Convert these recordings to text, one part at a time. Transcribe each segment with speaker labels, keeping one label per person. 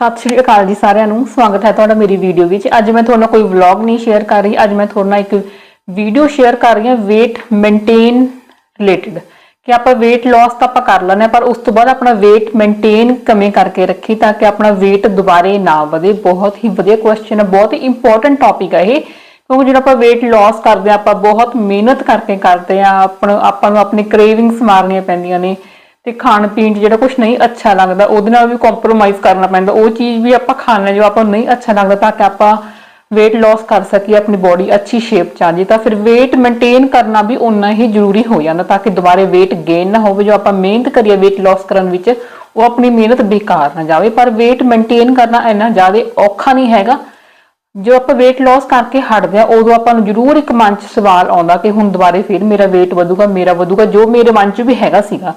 Speaker 1: ਸਤਿ ਸ਼੍ਰੀ ਅਕਾਲ ਜੀ ਸਾਰਿਆਂ ਨੂੰ। ਸਵਾਗਤ ਹੈ ਤੁਹਾਡਾ ਮੇਰੀ ਵੀਡੀਓ ਵਿੱਚ। ਅੱਜ ਮੈਂ ਤੁਹਾਨੂੰ ਕੋਈ ਵਲੌਗ ਨਹੀਂ ਸ਼ੇਅਰ ਕਰ ਰਹੀ। ਅੱਜ ਮੈਂ ਤੁਹਾਡੇ ਨਾਲ ਇੱਕ ਵੀਡੀਓ ਸ਼ੇਅਰ ਕਰ ਰਹੀ ਹਾਂ weight ਮੇਨਟੇਨ ਰਿਲੇਟਡ ਕਿ ਆਪਾਂ weight loss ਤਾਂ ਆਪਾਂ ਕਰ ਲੈਣਾ ਪਰ ਉਸ ਤੋਂ ਬਾਅਦ ਆਪਣਾ weight ਮੇਨਟੇਨ ਕਿਵੇਂ ਕਰਕੇ ਰੱਖੀ ਤਾਂ ਕਿ ਆਪਣਾ weight ਦੁਬਾਰੇ ਨਾ ਵਧੇ। ਬਹੁਤ ਹੀ ਵਧੀਆ ਕੁਐਸਚਨ ਹੈ, ਬਹੁਤ ਹੀ ਇੰਪੋਰਟੈਂਟ ਟੌਪਿਕ ਹੈ ਇਹ। ਕਿਉਂਕਿ ਜਦੋਂ ਆਪਾਂ weight loss ਕਰਦੇ ਆ ਆਪਾਂ ਬਹੁਤ ਮਿਹਨਤ ਕਰਕੇ ਕਰਦੇ ਆ ਆਪਣ ਆਪਾਂ ਨੂੰ ਆਪਣੀ ਕ੍ਰੇਵਿੰਗਸ ਮਾਰਨੀਆਂ ਪੈਂਦੀਆਂ ਨੇ। ਤੇ ਖਾਣ ਪੀਣ 'ਚ ਜਿਹੜਾ ਕੁਝ ਨਹੀਂ ਅੱਛਾ ਲੱਗਦਾ, ਉਹਦੇ ਨਾਲ ਵੀ ਕੰਪਰੋਮਾਈਜ਼ ਕਰਨਾ ਪੈਂਦਾ। ਉਹ ਚੀਜ਼ ਵੀ ਆਪਾਂ ਖਾਣਾ ਜੋ ਆਪਾਂ ਨੂੰ ਨਹੀਂ ਅੱਛਾ ਲੱਗਦਾ, ਤਾਂ ਕਿ ਆਪਾਂ weight loss ਕਰ ਸਕੀਏ, ਆਪਣੀ ਬੋਡੀ ਅੱਛੀ ਸ਼ੇਪ 'ਚ ਆ ਜੇ ਤਾਂ ਫਿਰ weight ਮੇਨਟੇਨ ਕਰਨਾ ਵੀ ਉਨਾ ਹੀ ਜ਼ਰੂਰੀ ਹੋ ਜਾਂਦਾ, ਤਾਂ ਕਿ ਦੁਬਾਰੇ weight gain ਨਾ ਹੋਵੇ। ਜੋ ਆਪਾਂ ਮਿਹਨਤ ਕਰੀਏ weight loss ਕਰਨ ਵਿੱਚ, ਉਹ ਆਪਣੀ ਮਿਹਨਤ ਬੇਕਾਰ ਨਾ ਜਾਵੇ। ਪਰ weight ਮੇਨਟੇਨ ਕਰਨਾ ਇੰਨਾ ਜ਼ਿਆਦਾ ਔਖਾ ਨਹੀਂ ਹੈਗਾ। ਜੋ ਆਪਾਂ weight loss ਕਰਕੇ ਹਟਦੇ ਆ ਉਦੋਂ ਆਪਾਂ ਨੂੰ ਜ਼ਰੂਰ ਇੱਕ ਮਨ 'ਚ ਸਵਾਲ ਆਉਂਦਾ ਕਿ ਹੁਣ ਦੁਬਾਰੇ ਫਿਰ ਮੇਰਾ weight ਵਧੂਗਾ, ਮੇਰਾ ਵਧੂਗਾ, ਜੋ ਮੇਰੇ ਮਨ 'ਚ ਵੀ ਹੈਗਾ ਸੀਗਾ।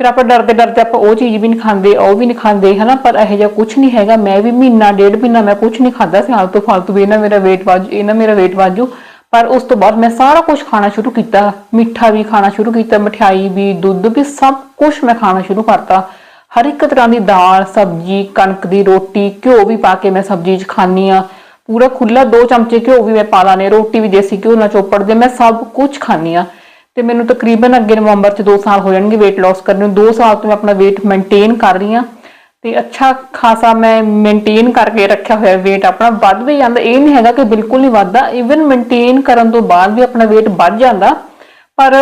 Speaker 1: ਫਿਰ ਆਪਾਂ ਡਰਦੇ ਡਰਦੇ ਆਪਾਂ ਉਹ ਚੀਜ਼ ਵੀ ਨਹੀਂ ਖਾਂਦੇ, ਉਹ ਵੀ ਨਹੀਂ ਖਾਂਦੇ, ਹਨਾ? ਪਰ ਇਹੋ ਜਿਹਾ ਕੁਝ ਨਹੀਂ ਹੈਗਾ। ਮੈਂ ਵੀ ਮਹੀਨਾ, ਡੇਢ ਮਹੀਨਾ ਮੈਂ ਕੁਝ ਨਹੀਂ ਖਾਦਾ ਸੀ। ਹਾਲ ਤੋਂ ਫਾਲਤੂ ਵੀ ਇਹਨਾਂ ਮੇਰਾ weight ਵੱਧ, ਇਹਨਾਂ ਮੇਰਾ weight ਵਾਜੂ ਪਰ ਉਸ ਤੋਂ ਬਾਅਦ ਮੈਂ ਸਾਰਾ ਕੁਝ ਖਾਣਾ ਸ਼ੁਰੂ ਕੀਤਾ। ਮਿੱਠਾ ਵੀ ਖਾਣਾ ਸ਼ੁਰੂ ਕੀਤਾ, ਮਠਿਆਈ ਵੀ, ਦੁੱਧ ਵੀ, ਸਭ ਕੁਝ ਮੈਂ ਖਾਣਾ ਸ਼ੁਰੂ ਕਰਤਾ। ਹਰ ਇੱਕ ਤਰ੍ਹਾਂ ਦੀ ਦਾਲ, ਸਬਜ਼ੀ, ਕਣਕ ਦੀ ਰੋਟੀ, ਘਿਓ ਵੀ ਪਾ ਕੇ ਮੈਂ ਸਬਜ਼ੀ 'ਚ ਖਾਣੀ ਆ ਪੂਰਾ ਖੁੱਲਾ ਦੋ ਚਮਚੇ ਘਿਓ ਵੀ ਮੈਂ ਪਾ ਲਾਣੇ ਰੋਟੀ ਵੀ ਦੇਸੀ ਘਿਓ ਨਾਲ ਚੋਪੜ ਦੇ ਮੈਂ ਸਭ ਕੁਝ ਖਾਣੀ ਆ ਤੇ ਮੈਨੂੰ ਤਕਰੀਬਨ ਅੱਗੇ ਨਵੰਬਰ 'ਚ 2 ਸਾਲ ਹੋ ਜਾਣਗੇ weight loss ਕਰਨ ਨੂੰ। 2 ਸਾਲ ਤੋਂ ਮੈਂ ਆਪਣਾ weight ਮੇਨਟੇਨ ਕਰ ਰਹੀ ਹਾਂ। ਤੇ ਅੱਛਾ ਖਾਸਾ ਮੈਂ ਮੇਨਟੇਨ ਕਰਕੇ ਰੱਖਿਆ ਹੋਇਆ weight ਆਪਣਾ ਵੱਧ ਵੀ ਜਾਂਦਾ। ਇਹ ਨਹੀਂ ਹੈਗਾ ਕਿ ਬਿਲਕੁਲ ਨਹੀਂ ਵੱਧਦਾ। ਇਵਨ ਮੇਨਟੇਨ ਕਰਨ ਤੋਂ ਬਾਅਦ ਵੀ ਆਪਣਾ weight ਵੱਧ ਜਾਂਦਾ। ਪਰ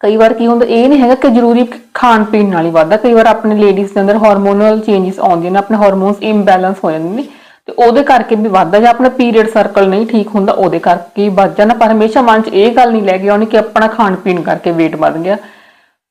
Speaker 1: ਕਈ ਵਾਰ ਕੀ ਹੁੰਦਾ, ਇਹ ਨਹੀਂ ਹੈਗਾ ਕਿ ਜ਼ਰੂਰੀ ਖਾਣ ਪੀਣ ਨਾਲ ਹੀ ਵੱਧਦਾ। ਕਈ ਵਾਰ ਆਪਣੇ ਲੇਡੀਜ਼ ਦੇ ਅੰਦਰ ਹਾਰਮੋਨਲ ਚੇਂਜਸ ਆਉਂਦੀਆਂ ਨੇ, ਆਪਣੇ ਹਾਰਮੋਨਸ ਇੰਬੈਲੈਂਸ ਹੋ ਜਾਂਦੇ ਨੇ। ਤੇ ਉਹਦੇ ਕਰਕੇ ਵੀ ਵੱਧਦਾ ਜਾਂ ਆਪਣਾ ਪੀਰੀਅਡ ਸਰਕਲ ਨਹੀਂ ਠੀਕ ਹੁੰਦਾ, ਉਹਦੇ ਕਰਕੇ ਵੱਧ ਜਾਂਦਾ। ਪਰ ਹਮੇਸ਼ਾ ਮਨ 'ਚ ਇਹ ਗੱਲ ਨਹੀਂ ਲੈ ਕੇ ਆਉਣੀ ਕਿ ਆਪਣਾ ਖਾਣ ਪੀਣ ਕਰਕੇ weight ਵੱਧ ਗਿਆ।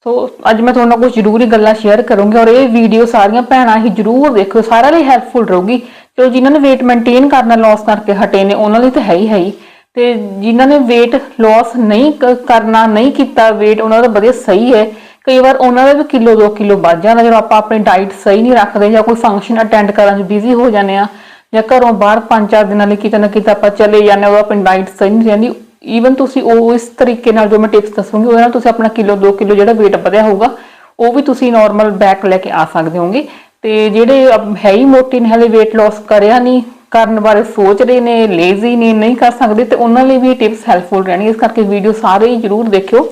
Speaker 1: ਸੋ ਅੱਜ ਮੈਂ ਤੁਹਾਡੇ ਨਾਲ ਕੁਝ ਜ਼ਰੂਰੀ ਗੱਲਾਂ ਸ਼ੇਅਰ ਕਰੂੰਗੀ ਔਰ ਇਹ ਵੀਡੀਓ ਸਾਰੀਆਂ ਭੈਣਾਂ ਹੀ ਜ਼ਰੂਰ ਦੇਖੋ ਸਾਰਿਆਂ ਲਈ ਹੈਲਪਫੁਲ ਰਹੂਗੀ। ਚਲੋ, ਜਿਨ੍ਹਾਂ ਨੇ weight ਮੇਨਟੇਨ ਕਰਨਾ ਲਾਸ ਕਰਕੇ ਹਟੇ ਨੇ, ਉਹਨਾਂ ਲਈ ਤਾਂ ਹੈ ਹੀ ਹੈ ਹੀ। ਤੇ ਜਿਨ੍ਹਾਂ ਨੇ weight loss ਨਹੀਂ ਕਰਨਾ ਨਹੀਂ ਕੀਤਾ, weight ਉਹਨਾਂ ਦਾ ਵਧੀਆ ਸਹੀ ਹੈ। ਕਈ ਵਾਰ ਉਹਨਾਂ ਦਾ ਵੀ ਕਿਲੋ 2 ਕਿਲੋ ਵੱਧ ਜਾਂਦਾ, ਜਦੋਂ ਆਪਾਂ ਆਪਣੀ ਡਾਈਟ ਸਹੀ ਨਹੀਂ ਰੱਖਦੇ ਜਾਂ ਕੋਈ ਫੰਕਸ਼ਨ ਅਟੈਂਡ ਕਰਨ 'ਚ ਬਿਜ਼ੀ ਹੋ ਜਾਂਦੇ ਆ ਜਾਂ ਘਰੋਂ ਬਾਹਰ 5-4 ਦਿਨਾਂ ਲਈ ਕਿਤੇ ਨਾ ਕਿਤੇ ਆਪਾਂ ਚਲੇ ਜਾਂਦੇ ਹਾਂ ਉਹ ਆਪਣੀ ਡਾਈਟ ਸਹੀ ਨਹੀਂ ਰਹਿੰਦੀ। ਈਵਨ ਤੁਸੀਂ ਉਹ ਇਸ ਤਰੀਕੇ ਨਾਲ ਜੋ ਮੈਂ ਟਿਪਸ ਦੱਸੂਗੀ, ਉਹਦੇ ਨਾਲ ਤੁਸੀਂ ਆਪਣਾ ਕਿਲੋ 2 ਕਿਲੋ ਜਿਹੜਾ weight ਵਧਿਆ ਹੋਊਗਾ, ਉਹ ਵੀ ਤੁਸੀਂ ਨਾਰਮਲ ਬੈਕ ਲੈ ਕੇ ਆ ਸਕਦੇ ਹੋਗੇ। ਤੇ ਜਿਹੜੇ ਹੈ ਹੀ ਮੋਟੇ ਨੇ, ਹਲੇ weight loss ਕਰਿਆ ਨਹੀਂ, ਕਰਨ ਬਾਰੇ ਸੋਚ ਰਹੇ ਨੇ ਲੇਜ਼ੀ ਨੇ, ਨਹੀਂ ਕਰ ਸਕਦੇ, ਤੇ ਉਹਨਾਂ ਲਈ ਵੀ ਟਿਪਸ ਹੈਲਪਫੁਲ ਰਹਿਣਗੇ। ਇਸ ਕਰਕੇ ਵੀਡੀਓ ਸਾਰੇ ਹੀ ਜਰੂਰ ਦੇਖਿਓ।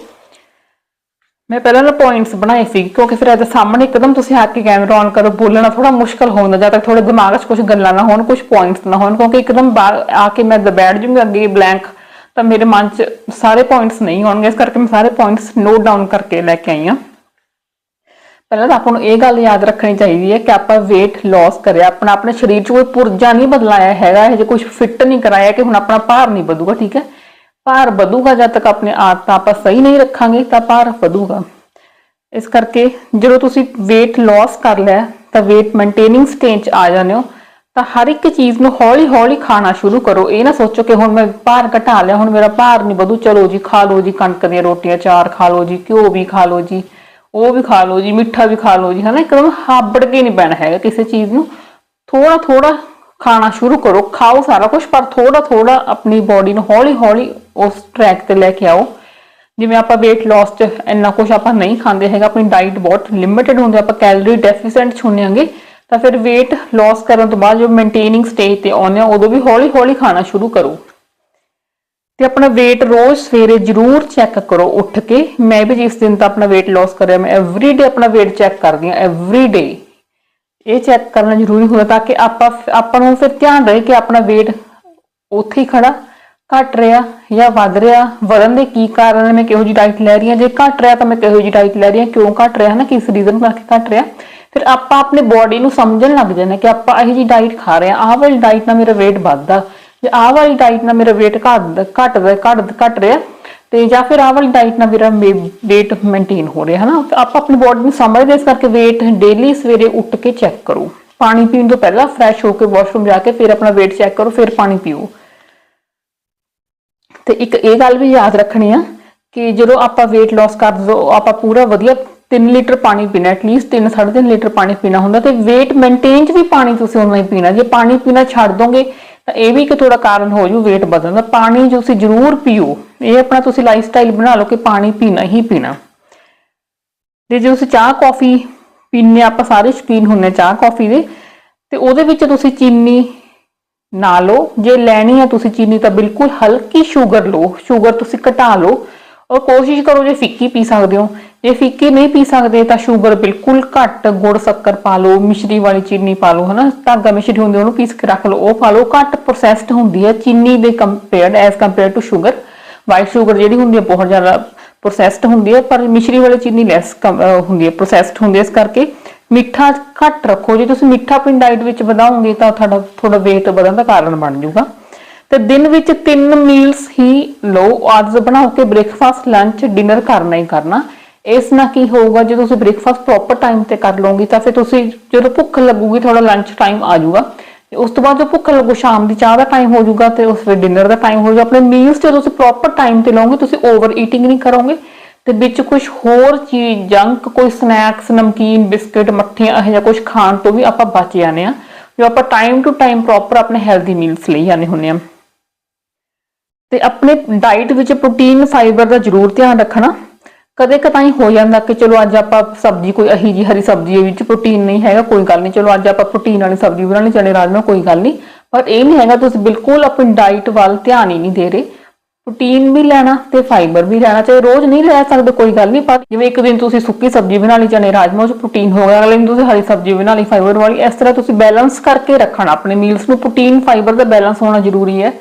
Speaker 1: ਮੈਂ ਪਹਿਲਾਂ ਨਾ ਪੁਆਇੰਟਸ ਬਣਾਏ ਸੀ, ਕਿਉਂਕਿ ਫਿਰ ਇਹਦੇ ਸਾਹਮਣੇ ਇੱਕਦਮ ਤੁਸੀਂ ਆ ਕੇ ਕੈਮਰਾ ਔਨ ਕਰੋ, ਬੋਲਣਾ ਥੋੜਾ ਮੁਸ਼ਕਲ ਹੋ ਜਾਂਦਾ, ਜਦ ਤੱਕ ਥੋੜੇ ਦਿਮਾਗ 'ਚ ਕੁਝ ਗੱਲਾਂ ਨਾ ਹੋਣ ਕੁਝ ਪੁਆਇੰਟਸ ਨਾ ਹੋਣ, ਕਿਉਂਕਿ ਇੱਕਦਮ ਬਾਹਰ ਆ ਕੇ ਮੈਂ ਦ- ਬੈਠ ਜੂੰਗੀ, ਅੱਗੇ ਬਲੈਂਕ ਤਾਂ ਮੇਰੇ ਮਨ 'ਚ ਸਾਰੇ ਪੁਆਇੰਟਸ ਨਹੀਂ ਹੋਣਗੇ ਇਸ ਕਰਕੇ ਮੈਂ ਸਾਰੇ ਪੁਆਇੰਟਸ ਨੋਟ ਡਾਊਨ ਕਰਕੇ ਲੈ ਕੇ ਆਈ ਹਾਂ। ਪਹਿਲਾਂ ਤਾਂ ਆਪਾਂ ਨੂੰ ਇਹ ਗੱਲ ਯਾਦ ਰੱਖਣੀ ਚਾਹੀਦੀ ਹੈ ਕਿ ਆਪਾਂ weight loss ਕਰਿਆ, ਆਪਣਾ ਆਪਣੇ ਸਰੀਰ 'ਚ ਕੋਈ ਪੁਰਜਾ ਨਹੀਂ ਬਦਲਾਇਆ ਹੈਗਾ, ਇਹ ਜੇ ਕੁਝ ਫਿੱਟ ਨਹੀਂ ਕਰਾਇਆ ਕਿ ਹੁਣ ਆਪਣਾ ਭਾਰ ਨਹੀਂ ਵਧੂਗਾ, ਠੀਕ ਹੈ? ਭਾਰ ਵਧੂਗਾ ਜਦ ਤੱਕ ਆਪਣੇ ਆਦਤਾਂ ਆਪਾਂ ਸਹੀ ਨਹੀਂ ਰੱਖਾਂਗੇ ਤਾਂ ਭਾਰ ਵਧੂਗਾ। ਇਸ ਕਰਕੇ ਜਦੋਂ ਤੁਸੀਂ weight loss ਕਰ ਲਿਆ, ਤਾਂ weight maintaining stage ਆ ਜਾਂਦੇ ਹੋ, ਤਾਂ ਹਰ ਇੱਕ ਚੀਜ਼ ਨੂੰ ਹੌਲੀ-ਹੌਲੀ ਖਾਣਾ ਸ਼ੁਰੂ ਕਰੋ। ਇਹ ਨਾ ਸੋਚੋ ਕਿ ਹੁਣ ਮੈਂ ਭਾਰ ਘਟਾ ਲਿਆ, ਹੁਣ ਮੇਰਾ ਭਾਰ ਨਹੀਂ ਵਧੂ, ਚਲੋ ਜੀ, ਖਾ ਲਓ ਜੀ, ਕਣਕ ਦੀਆਂ ਰੋਟੀਆਂ ਚਾਰ ਖਾ ਲਓ ਜੀ, ਘਿਓ ਵੀ ਖਾ ਲਓ ਜੀ, ਉਹ ਵੀ ਖਾ ਲਓ ਜੀ, ਮਿੱਠਾ ਵੀ ਖਾ ਲਓ ਜੀ, ਹਨਾ? ਇੱਕਦਮ ਹਾਬੜ ਕੇ ਨਹੀਂ ਪੈਣਾ ਹੈਗਾ ਕਿਸੇ ਚੀਜ਼ ਨੂੰ। ਥੋੜਾ ਥੋੜਾ ਖਾਣਾ ਸ਼ੁਰੂ ਕਰੋ, ਖਾਓ ਸਾਰਾ ਕੁਝ ਪਰ ਥੋੜਾ ਥੋੜਾ ਆਪਣੀ ਬਾਡੀ ਨੂੰ ਹੌਲੀ ਹੌਲੀ ਉਸ ਟਰੈਕ ਤੇ ਲੈ ਕੇ ਆਓ। ਜਿਵੇਂ ਆਪਾਂ weight loss ਚ ਇੰਨਾ ਕੁਝ ਆਪਾਂ ਨਹੀਂ ਖਾਂਦੇ ਹੈਗਾ, ਆਪਣੀ ਡਾਈਟ ਬਹੁਤ ਲਿਮਿਟਡ ਹੁੰਦੀ ਆਪਾਂ ਕੈਲਰੀ ਡੈਫੀਸੈਂਟ ਚ ਆਂਗੇ, ਤਾਂ ਫਿਰ weight loss ਕਰਨ ਤੋਂ ਬਾਅਦ ਜੋ ਮੇਨਟੇਨਿੰਗ ਸਟੇਜ ਤੇ ਆਉਂਦੇ ਆ, ਉਦੋਂ ਵੀ ਹੌਲੀ ਹੌਲੀ ਖਾਣਾ ਸ਼ੁਰੂ ਕਰੋ। ਤੇ ਆਪਣਾ weight ਰੋਜ਼ ਸਵੇਰੇ ਜ਼ਰੂਰ ਚੈੱਕ ਕਰੋ, ਉੱਠ ਕੇ। ਮੈਂ ਵੀ ਜਿਸ ਦਿਨ ਤਾਂ ਆਪਣਾ weight loss ਕਰਿਆ, ਮੈਂ ਐਵਰੀ ਡੇ ਆਪਣਾ weight ਚੈੱਕ ਕਰਦੀ ਹਾਂ ਐਵਰੀ ਡੇ ਇਹ ਚੈੱਕ ਕਰਨਾ ਜ਼ਰੂਰੀ ਹੁੰਦਾ ਤਾਂ ਕਿ ਆਪਾਂ ਆਪਾਂ ਨੂੰ ਫਿਰ ਧਿਆਨ ਰਹੇ ਕਿ ਆਪਣਾ weight ਉੱਥੇ ਹੀ ਖੜਾ ਘਟ ਰਿਹਾ ਜਾਂ ਵੱਧ ਰਿਹਾ, ਵਧਣ ਦੇ ਕੀ ਕਾਰਨ ਨੇ? ਮੈਂ ਕਿਹੋ ਜੀ ਡਾਈਟ ਲੈ ਰਹੀ ਹਾਂ? ਜੇ ਘਟ ਰਿਹਾ ਤਾਂ ਮੈਂ ਕਿਹੋ ਜੀ ਡਾਈਟ ਲੈ ਰਹੀ ਹਾਂ? ਕਿਉਂ ਘਟ ਰਿਹਾ ਨਾ? ਕਿਸ ਰੀਜ਼ਨ ਕਰਕੇ ਘਟ ਰਿਹਾ? ਫਿਰ ਆਪਾਂ ਆਪਣੇ ਬਾਡੀ ਨੂੰ ਸਮਝਣ ਲੱਗ ਜਾਂਦੇ ਕਿ ਆਪਾਂ ਇਹੋ ਜੀ ਡਾਈਟ ਖਾ ਰਹੇ ਹਾਂ। ਆਹ ਵਾਲੀ ਡਾਈਟ ਨਾਲ ਮੇਰਾ weight ਵੱਧਦਾ। ਜੇ ਆਹ ਵਾਲੀ ਡਾਈਟ ਨਾਲ ਮੇਰਾ weight ਘਟਦਾ ਘਟਦਾ, ਘਟ ਘਟ ਰਿਹਾ। ਤੇ ਜਾਂ ਫਿਰ ਆਹ ਵਾਲੀ ਡਾਈਟ ਨਾਲ ਮੇਰਾ weight ਮੇਨਟੇਨ ਹੋ ਰਿਹਾ ਹੈ ਨਾ ਆਪਾਂ ਆਪਣੀ ਬਾਡੀ ਨੂੰ ਸਮਝਦੇ ਇਸ ਕਰਕੇ weight ਡੇਲੀ ਸਵੇਰੇ ਉੱਠ ਕੇ ਚੈੱਕ ਕਰੋ। ਪਾਣੀ ਪੀਣ ਤੋਂ ਪਹਿਲਾਂ ਫਰੈਸ਼ ਹੋ ਕੇ ਵਾਸ਼ਰੂਮ ਜਾ ਕੇ ਫਿਰ ਆਪਣਾ weight ਚੈੱਕ ਕਰੋ, ਫਿਰ ਪਾਣੀ ਪੀਓ। ਤੇ ਇੱਕ ਇਹ ਗੱਲ ਵੀ ਯਾਦ ਰੱਖਣੀ ਆ ਕਿ ਜਦੋਂ ਆਪਾਂ weight loss ਕਰਦੇ ਹੋ ਆਪਾਂ ਪੂਰਾ ਵਧੀਆ 3 ਲੀਟਰ ਪਾਣੀ ਪੀਣਾ ਐਟਲੀਸਟ 3 3.5 ਲੀਟਰ ਪਾਣੀ ਪੀਣਾ ਹੁੰਦਾ ਤੇ weight ਮੇਨਟੇਨ ਚ ਵੀ ਪਾਣੀ ਤੁਸੀਂ ਉਹਨਾਂ ਹੀ ਪੀਣਾ। ਜੇ ਪਾਣੀ ਪੀਣਾ ਛੱਡ ਦੋਗੇ ਤਾਂ ਇਹ ਵੀ ਇੱਕ ਥੋੜਾ ਕਾਰਨ ਹੋ ਜੂ weight ਵਧਣ ਦਾ। ਪਾਣੀ ਜੋ ਤੁਸੀਂ ਜ਼ਰੂਰ ਪੀਓ। ਇਹ ਆਪਣਾ ਤੁਸੀਂ ਲਾਈਫ ਸਟਾਈਲ ਬਣਾ ਲਓ ਕਿ ਪਾਣੀ ਪੀਣਾ ਹੀ ਪੀਣਾ। ਤੇ ਜੇ ਤੁਸੀਂ ਚਾਹ ਕੌਫੀ ਪੀਣੇ ਆਪਾਂ ਸਾਰੇ ਸ਼ੌਕੀਨ ਹੁੰਨੇ ਚਾਹ ਕੌਫੀ ਦੇ। ਤੇ ਉਹਦੇ ਵਿੱਚ ਤੁਸੀਂ ਚੀਨੀ ਨਾ ਲਓ। ਜੇ ਲੈਣੀ ਹੈ ਤੁਸੀਂ ਚੀਨੀ ਤਾਂ ਬਿਲਕੁਲ ਹਲਕੀ ਸ਼ੂਗਰ ਲਓ। ਸ਼ੂਗਰ ਤੁਸੀਂ ਘਟਾ ਲਓ। ਔਰ ਕੋਸ਼ਿਸ਼ ਕਰੋ ਜੇ ਫਿੱਕੀ ਪੀ ਸਕਦੇ ਹੋ। ਜੇ ਫਿੱਕੀ ਨਹੀਂ ਪੀ ਸਕਦੇ ਤਾਂ ਸ਼ੂਗਰ ਬਿਲਕੁਲ ਘੱਟ ਗੁੜ ਸ਼ੱਕਰ ਪਾ ਲਓ, ਮਿਸ਼ਰੀ ਵਾਲੀ ਚੀਨੀ ਪਾ ਲਓ, ਹਨਾ? ਧਾਗਾ ਮਿਸ਼ਰੀ ਹੁੰਦੀ ਉਹਨੂੰ ਪੀਸ ਕੇ ਰੱਖ ਲਓ। ਉਹ ਪਾ ਲਓ, ਘੱਟ ਪ੍ਰੋਸੈਸਡ ਹੁੰਦੀ ਹੈ ਚੀਨੀ ਦੇ compared as compare to sugar white sugar ਜਿਹੜੀ ਹੁੰਦੀ ਹੈ ਬਹੁਤ ਜ਼ਿਆਦਾ ਪ੍ਰੋਸੈਸਡ ਹੁੰਦੀ ਹੈ ਪਰ ਮਿਸ਼ਰੀ ਵਾਲੀ ਚੀਨੀ ਲੈਸ ਹੁੰਦੀ ਹੈ ਪ੍ਰੋਸੈਸਡ ਹੁੰਦੀ ਹੈ ਇਸ ਕਰਕੇ। ਮਿੱਠਾ ਘੱਟ ਰੱਖੋ। ਜੇ ਤੁਸੀਂ ਮਿੱਠਾ ਆਪਣੀ ਡਾਈਟ ਵਿੱਚ ਵਧਾਓਗੇ ਤਾਂ ਤੁਹਾਡਾ ਥੋੜਾ weight ਵਧਣ ਦਾ ਕਾਰਨ ਬਣ ਜਾਊਗਾ। ਤੇ ਦਿਨ ਵਿੱਚ ਤਿੰਨ ਮੀਲਸ ਹੀ ਲਓ। ਆਦਤ ਬਣਾਓ ਕਿ ਬ੍ਰੇਕਫਾਸਟ ਲੰਚ ਡਿਨਰ ਕਰਨਾ ਹੀ ਕਰਨਾ। ਇਸ ਨਾਲ ਕੀ ਹੋਊਗਾ ਜੇ ਤੁਸੀਂ ਬ੍ਰੇਕਫਾਸਟ ਪ੍ਰੋਪਰ ਟਾਈਮ ਤੇ ਕਰ ਲਓਗੇ, ਤਾਂ ਫਿਰ ਤੁਸੀਂ ਜਦੋਂ ਭੁੱਖ ਲੱਗੂਗੀ ਥੋੜਾ ਲੰਚ ਟਾਈਮ ਆ ਜਾਊਗਾ। ਤੇ ਉਸ ਤੋਂ ਬਾਅਦ ਜੋ ਭੁੱਖ ਲੱਗੂ, ਸ਼ਾਮ ਦੀ ਚਾਹ ਦਾ ਟਾਈਮ ਹੋ ਜਾਊਗਾ ਤੇ ਉਸ ਵੇਲੇ ਡਿਨਰ ਦਾ ਟਾਈਮ ਹੋ ਜਾਊਗਾ। ਆਪਣੇ ਮੀਲਸ ਜਦੋਂ ਤੁਸੀਂ ਪ੍ਰੋਪਰ ਟਾਈਮ ਤੇ ਲਓਗੇ, ਤੁਸੀਂ ਓਵਰ ਈਟਿੰਗ ਨਹੀਂ ਕਰੋਗੇ। ਤੇ ਵਿੱਚ ਕੁਝ ਹੋਰ ਚੀਜ਼, ਜੰਕ, ਕੋਈ ਸਨੈਕਸ ਨਮਕੀਨ, ਬਿਸਕਟ, ਮੱਠੀਆਂ, ਇਹੋ ਜਿਹਾ ਕੁਝ ਖਾਣ ਤੋਂ ਵੀ ਆਪਾਂ ਬਚ ਜਾਂਦੇ ਆ ਜੋ ਆਪਾਂ ਟਾਈਮ ਟੂ ਟਾਈਮ ਪ੍ਰੋਪਰ ਆਪਣੇ ਹੈਲਦੀ ਮੀਲਸ ਲਈ ਜਾਂਦੇ ਹੁੰਦੇ ਆ ਤੇ ਆਪਣੇ ਡਾਈਟ ਵਿੱਚ ਪ੍ਰੋਟੀਨ ਫਾਈਬਰ ਦਾ ਜ਼ਰੂਰ ਧਿਆਨ ਰੱਖਣਾ। ਕਦੇ ਕਦਾਈ ਹੋ ਜਾਂਦਾ ਕਿ ਚਲੋ ਅੱਜ ਆਪਾਂ ਸਬਜ਼ੀ ਕੋਈ ਅਹੀ ਜੀ ਹਰੀ ਸਬਜ਼ੀ ਵਿੱਚ ਪ੍ਰੋਟੀਨ ਨਹੀਂ ਹੈਗਾ, ਕੋਈ ਗੱਲ ਨਹੀਂ, ਚਲੋ ਅੱਜ ਆਪਾਂ ਪ੍ਰੋਟੀਨ ਵਾਲੀ ਸਬਜ਼ੀ ਬਣਾਉਣੀ, ਚਨੇ ਰਾਜਮਾ ਕੋਈ ਗੱਲ ਨਹੀਂ। ਪਰ ਇਹ ਨਹੀਂ ਹੈਗਾ ਤੁਸੀਂ ਬਿਲਕੁਲ ਆਪਣੀ ਡਾਈਟ ਵੱਲ ਧਿਆਨ ਹੀ ਨਹੀਂ ਦੇ ਰਹੇ। ਪ੍ਰੋਟੀਨ ਵੀ ਲੈਣਾ ਤੇ ਫਾਈਬਰ ਵੀ ਲੈਣਾ, ਚਾਹੇ ਰੋਜ਼ ਨਹੀਂ ਲੈ ਸਕਦੇ, ਕੋਈ ਗੱਲ ਨਹੀਂ, ਪਰ ਜਿਵੇਂ ਇੱਕ ਦਿਨ ਤੁਸੀਂ ਸੁੱਕੀ ਸਬਜ਼ੀ ਬਣਾ ਲਈ ਚਨੇ ਰਾਜਮਾ ਉਹ ਚ ਪ੍ਰੋਟੀਨ ਹੋ ਗਿਆ ਅਗਲੇ ਦਿਨ ਤੁਸੀਂ ਹਰੀ ਸਬਜ਼ੀ ਬਣਾ ਲਈ, ਫਾਈਬਰ ਵਾਲੀ, ਇਸ ਤਰ੍ਹਾਂ ਤੁਸੀਂ ਬੈਲੈਂਸ ਕਰਕੇ ਰੱਖਣਾ ਆਪਣੇ ਮੀਲਸ ਨੂੰ। ਪ੍ਰੋਟੀਨ, ਫਾਈਬਰ ਦਾ ਬੈਲੈਂਸ ਹੋਣਾ ਜ਼ਰੂਰੀ ਹੈ।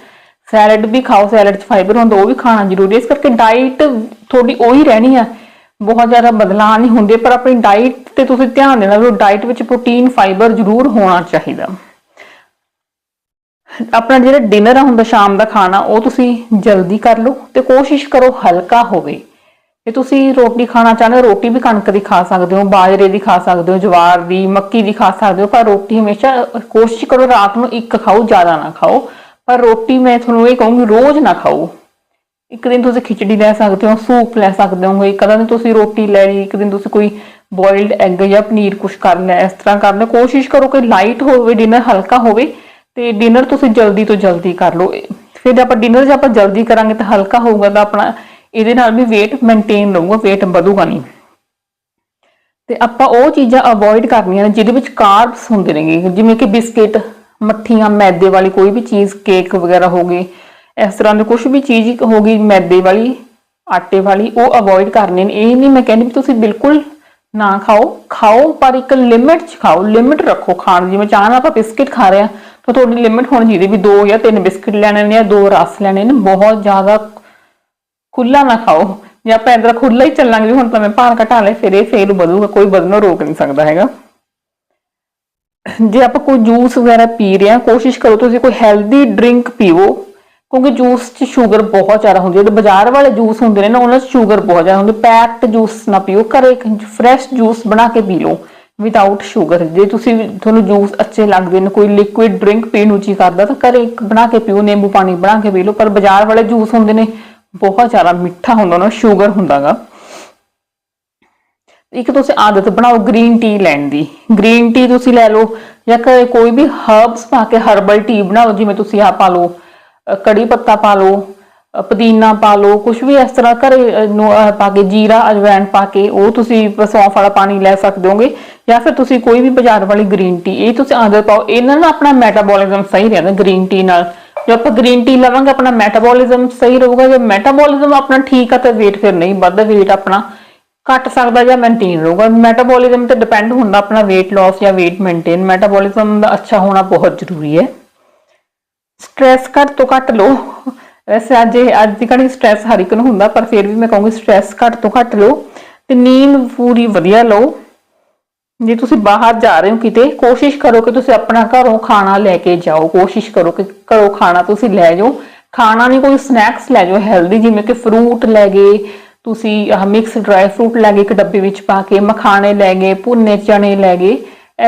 Speaker 1: ਸੈਲਡ ਵੀ ਖਾਓ ਸੈਲਡ 'ਚ ਫਾਈਬਰ ਹੁੰਦਾ, ਉਹ ਵੀ ਖਾਣਾ ਜ਼ਰੂਰੀ ਹੈ। ਇਸ ਕਰਕੇ ਡਾਈਟ ਤੁਹਾਡੀ ਉਹੀ ਰਹਿਣੀ ਆ ਬਹੁਤ ਜ਼ਿਆਦਾ ਬਦਲਾਅ ਨਹੀਂ ਹੁੰਦੇ, ਪਰ ਆਪਣੀ ਡਾਈਟ ਤੇ ਤੁਸੀਂ ਧਿਆਨ ਦੇਣਾ ਵੀ ਡਾਈਟ ਵਿੱਚ ਪ੍ਰੋਟੀਨ ਫਾਈਬਰ ਜ਼ਰੂਰ ਹੋਣਾ ਚਾਹੀਦਾ। ਆਪਣਾ ਜਿਹੜਾ ਡਿਨਰ ਆ ਹੁੰਦਾ ਸ਼ਾਮ ਦਾ ਖਾਣਾ, ਉਹ ਤੁਸੀਂ ਜਲਦੀ ਕਰ ਲਓ ਤੇ ਕੋਸ਼ਿਸ਼ ਕਰੋ ਹਲਕਾ ਹੋਵੇ। ਜੇ ਤੁਸੀਂ ਰੋਟੀ ਖਾਣਾ ਚਾਹੁੰਦੇ ਹੋ, ਰੋਟੀ ਵੀ ਕਣਕ ਦੀ ਖਾ ਸਕਦੇ ਹੋ, ਬਾਜਰੇ ਦੀ ਖਾ ਸਕਦੇ ਹੋ, ਜਵਾਰ ਦੀ, ਮੱਕੀ ਦੀ ਖਾ ਸਕਦੇ ਹੋ, ਪਰ ਰੋਟੀ ਹਮੇਸ਼ਾ ਕੋਸ਼ਿਸ਼ ਕਰੋ ਰਾਤ ਨੂੰ ਇੱਕ ਖਾਓ, ਜ਼ਿਆਦਾ ਨਾ ਖਾਓ। ਪਰ ਰੋਟੀ ਮੈਂ ਤੁਹਾਨੂੰ ਇਹ ਕਹੂੰਗੀ, ਰੋਜ਼ ਨਾ ਖਾਓ। ਇੱਕ ਦਿਨ ਤੁਸੀਂ ਖਿਚੜੀ ਲੈ ਸਕਦੇ ਹੋ, ਸੂਪ ਲੈ ਸਕਦੇ ਹੋ ਇੱਕ ਦਿਨ ਤੁਸੀਂ ਰੋਟੀ ਲੈ ਲਈ, ਇੱਕ ਦਿਨ ਤੁਸੀਂ ਕੋਈ ਬੋਇਲਡ ਐਗ ਜਾਂ ਪਨੀਰ ਕੁਝ ਕਰ ਲਿਆ, ਇਸ ਤਰ੍ਹਾਂ ਕਰ ਕਰਨਾ ਕੋਸ਼ਿਸ਼ ਕਰੋ ਕਿ ਲਾਈਟ ਹੋਵੇ ਡਿਨਰ ਹਲਕਾ ਹੋਵੇ ਤੇ ਡਿਨਰ ਤੁਸੀਂ ਜਲਦੀ ਤੋਂ ਜਲਦੀ ਕਰ ਲਓ। ਫਿਰ ਜੇ ਆਪਾਂ ਡਿਨਰ ਜੇ ਆਪਾਂ ਜਲਦੀ ਕਰਾਂਗੇ ਤਾਂ ਹਲਕਾ ਹੋਊਗਾ ਤਾਂ ਆਪਣਾ ਇਹਦੇ ਨਾਲ ਵੀ weight ਮੇਨਟੇਨ ਰਹੂਗਾ, weight ਵਧੂਗਾ ਨਹੀਂ। ਤੇ ਆਪਾਂ ਉਹ ਚੀਜ਼ਾਂ ਅਵੋਇਡ ਕਰਨੀਆਂ ਨੇ ਜਿਹਦੇ ਵਿੱਚ ਕਾਰਬਸ ਹੁੰਦੇ ਨੇਗੇ। ਜਿਵੇਂ ਕਿ ਬਿਸਕਿਟ, ਮੱਠੀਆਂ, ਮੈਦੇ ਵਾਲੀ ਕੋਈ ਵੀ ਚੀਜ਼, ਕੇਕ ਵਗੈਰਾ ਹੋ ਗਏ, ਇਸ ਤਰ੍ਹਾਂ ਦੀ ਕੁਝ ਵੀ ਚੀਜ਼ ਹੋ ਗਈ, ਮੈਦੇ ਵਾਲੀ, ਆਟੇ ਵਾਲੀ, ਉਹ ਅਵੋਇਡ ਕਰਨੇ ਨੇ। ਇਹ ਨਹੀਂ ਮੈਂ ਕਹਿੰਦੀ ਵੀ ਤੁਸੀਂ ਬਿਲਕੁਲ ਨਾ ਖਾਓ। ਖਾਓ, ਪਰ ਇੱਕ ਲਿਮਿਟ 'ਚ ਖਾਓ। ਲਿਮਿਟ ਰੱਖੋ ਖਾਣ ਜਿਵੇਂ ਚਾਹ ਆਪਾਂ ਬਿਸਕਿਟ ਖਾ ਰਹੇ ਆ ਤਾਂ ਤੁਹਾਡੀ ਲਿਮਿਟ ਹੋਣੀ ਚਾਹੀਦੀ ਵੀ ਦੋ ਜਾਂ ਤਿੰਨ ਬਿਸਕਿਟ ਲੈਣੇ ਨੇ ਜਾਂ ਦੋ ਰਸ ਲੈਣੇ ਨੇ। ਬਹੁਤ ਜ਼ਿਆਦਾ ਖੁੱਲਾ ਨਾ ਖਾਓ। ਜੇ ਆਪਾਂ ਇੰਦਰ ਖੁੱਲਾ ਹੀ ਚੱਲਾਂਗੇ, ਹੁਣ ਤਾਂ ਮੈਂ ਭਾਰ ਘਟਾ ਲਿਆ ਫਿਰ ਇਹ ਫੇਲ ਵਧੂਗਾ, ਕੋਈ ਵਧਣੋਂ ਰੋਕ ਨਹੀਂ ਸਕਦਾ ਹੈਗਾ। ਜੇ ਆਪਾਂ ਕੋਈ ਜੂਸ ਵਗੈਰਾ ਪੀ ਰਹੇ ਹਾਂ, ਕੋਸ਼ਿਸ਼ ਕਰੋ ਤੁਸੀਂ ਕੋਈ ਹੈਲਦੀ ਡਰਿੰਕ ਪੀਵੋ, ਕਿਉਂਕਿ ਜੂਸ 'ਚ ਸ਼ੂਗਰ ਬਹੁਤ ਜ਼ਿਆਦਾ ਹੁੰਦੀ ਹੈ। ਜਿਹੜੇ ਬਾਜ਼ਾਰ ਵਾਲੇ ਜੂਸ ਹੁੰਦੇ ਨੇ ਨਾ, ਉਹਨਾਂ 'ਚ ਸ਼ੂਗਰ ਬਹੁਤ ਜ਼ਿਆਦਾ ਹੁੰਦੀ ਪੈਕਡ ਜੂਸ ਨਾ ਪੀਓ, ਘਰੇ ਫਰੈਸ਼ ਜੂਸ ਬਣਾ ਕੇ ਪੀ ਲਓ। ਵਿਦਆਊਟ ਸ਼ੂਗਰ ਜੇ ਤੁਸੀਂ ਤੁਹਾਨੂੰ ਜੂਸ ਅੱਛੇ ਲੱਗਦੇ ਨੇ, ਕੋਈ ਲਿਕੁਇਡ ਡਰਿੰਕ ਪੀਣ ਨੂੰ ਜੀ ਕਰਦਾ, ਤਾਂ ਘਰੇ ਇੱਕ ਬਣਾ ਕੇ ਪੀਓ, ਨਿੰਬੂ ਪਾਣੀ ਬਣਾ ਕੇ ਪੀ ਲਓ, ਪਰ ਬਾਜ਼ਾਰ ਵਾਲੇ ਜੂਸ ਹੁੰਦੇ ਨੇ, ਬਹੁਤ ਜ਼ਿਆਦਾ ਮਿੱਠਾ ਹੁੰਦਾ ਉਹਨਾਂ ਸ਼ੂਗਰ ਹੁੰਦਾਗਾ। ਇੱਕ ਤੁਸੀਂ ਆਦਤ ਬਣਾਓ ਗ੍ਰੀਨ ਟੀ ਲੈਣ ਦੀ। ਗ੍ਰੀਨ ਟੀ ਤੁਸੀਂ ਲੈ ਲਓ, ਜਾਂ ਘਰੇ ਕੋਈ ਵੀ ਹਰਬਸ ਪਾ ਕੇ ਹਰਬਲ ਟੀ ਬਣਾਓ, ਜਿਵੇਂ ਤੁਸੀਂ ਆ ਪਾ ਲਓ ਕੜੀ ਪੱਤਾ ਪਾ ਲਓ ਪੁਦੀਨਾ ਪਾ ਲਓ ਕੁਝ ਵੀ ਇਸ ਤਰ੍ਹਾਂ ਘਰੇ ਅ, ਨੂੰ ਪਾ ਕੇ ਜੀਰਾ ਅਜਵਾਇਣ ਪਾ ਕੇ ਉਹ ਤੁਸੀਂ ਸੌਂਫ ਵਾਲਾ ਪਾਣੀ ਲੈ ਸਕਦੇ ਹੋਗੇ ਜਾਂ ਫਿਰ ਤੁਸੀਂ ਕੋਈ ਵੀ ਬਾਜ਼ਾਰ ਵਾਲੀ ਗ੍ਰੀਨ ਟੀ ਇਹ ਤੁਸੀਂ ਆਦਤ ਪਾਓ ਇਹਨਾਂ ਨਾਲ ਆਪਣਾ ਮੈਟਾਬੋਲਿਜ਼ਮ ਸਹੀ ਰਹਿੰਦਾ ਗ੍ਰੀਨ ਟੀ ਨਾਲ। ਜੇ ਆਪਾਂ ਗ੍ਰੀਨ ਟੀ ਲਵਾਂਗੇ ਆਪਣਾ ਮੈਟਾਬੋਲਿਜ਼ਮ ਸਹੀ ਰਹੂਗਾ ਜੇ ਮੈਟਾਬੋਲਿਜ਼ਮ ਆਪਣਾ ਠੀਕ ਆ ਤਾਂ weight ਫਿਰ ਨਹੀਂ ਵੱਧਦਾ weight ਆਪਣਾ ਘਟ ਸਕਦਾ ਜਾਂ ਮੇਨਟੇਨ ਰਹੂਗਾ। ਮੈਟਾਬੋਲਿਜ਼ਮ ਤੇ ਡਿਪੈਂਡ ਹੁੰਦਾ ਆਪਣਾ weight loss ਜਾਂ weight maintain ਮੈਟਾਬੋਲਿਜ਼ਮ ਦਾ ਅੱਛਾ ਹੋਣਾ ਬਹੁਤ ਜ਼ਰੂਰੀ ਹੈ। ਸਟ੍ਰੈਸ ਘੱਟ ਤੋਂ ਘੱਟ ਲਓ। ਵੈਸੇ ਅੱਜ ਅੱਜ ਦੀ ਘੜੀ ਸਟ੍ਰੈਸ ਹਰ ਇੱਕ ਨੂੰ ਹੁੰਦਾ, ਪਰ ਫਿਰ ਵੀ ਮੈਂ ਕਹੂੰਗੀ ਸਟ੍ਰੈਸ ਘੱਟ ਤੋਂ ਘੱਟ ਲਓ ਤੇ ਨੀਂਦ ਪੂਰੀ ਵਧੀਆ ਲਓ। ਜੇ ਤੁਸੀਂ ਬਾਹਰ ਜਾ ਰਹੇ ਹੋ ਕਿਤੇ, ਕੋਸ਼ਿਸ਼ ਕਰੋ ਕਿ ਤੁਸੀਂ ਆਪਣਾ ਘਰੋਂ ਖਾਣਾ ਲੈ ਕੇ ਜਾਓ। ਕੋਸ਼ਿਸ਼ ਕਰੋ ਕਿ ਘਰੋਂ ਖਾਣਾ ਤੁਸੀਂ ਲੈ ਜਾਓ। ਖਾਣਾ ਨਹੀਂ, ਕੋਈ ਸਨੈਕਸ ਲੈ ਜਾਓ ਹੈਲਦੀ ਜਿਵੇਂ ਕਿ ਫਰੂਟ ਲੈ ਗਏ, ਤੁਸੀਂ, ਆਹ ਮਿਕਸ ਡਰਾਈ ਫਰੂਟ ਲੈ ਗਏ ਇੱਕ ਡੱਬੇ ਵਿੱਚ ਪਾ ਕੇ, ਮਖਾਣੇ ਲੈ ਗਏ, ਭੁੰਨੇ ਚਣੇ ਲੈ ਗਏ।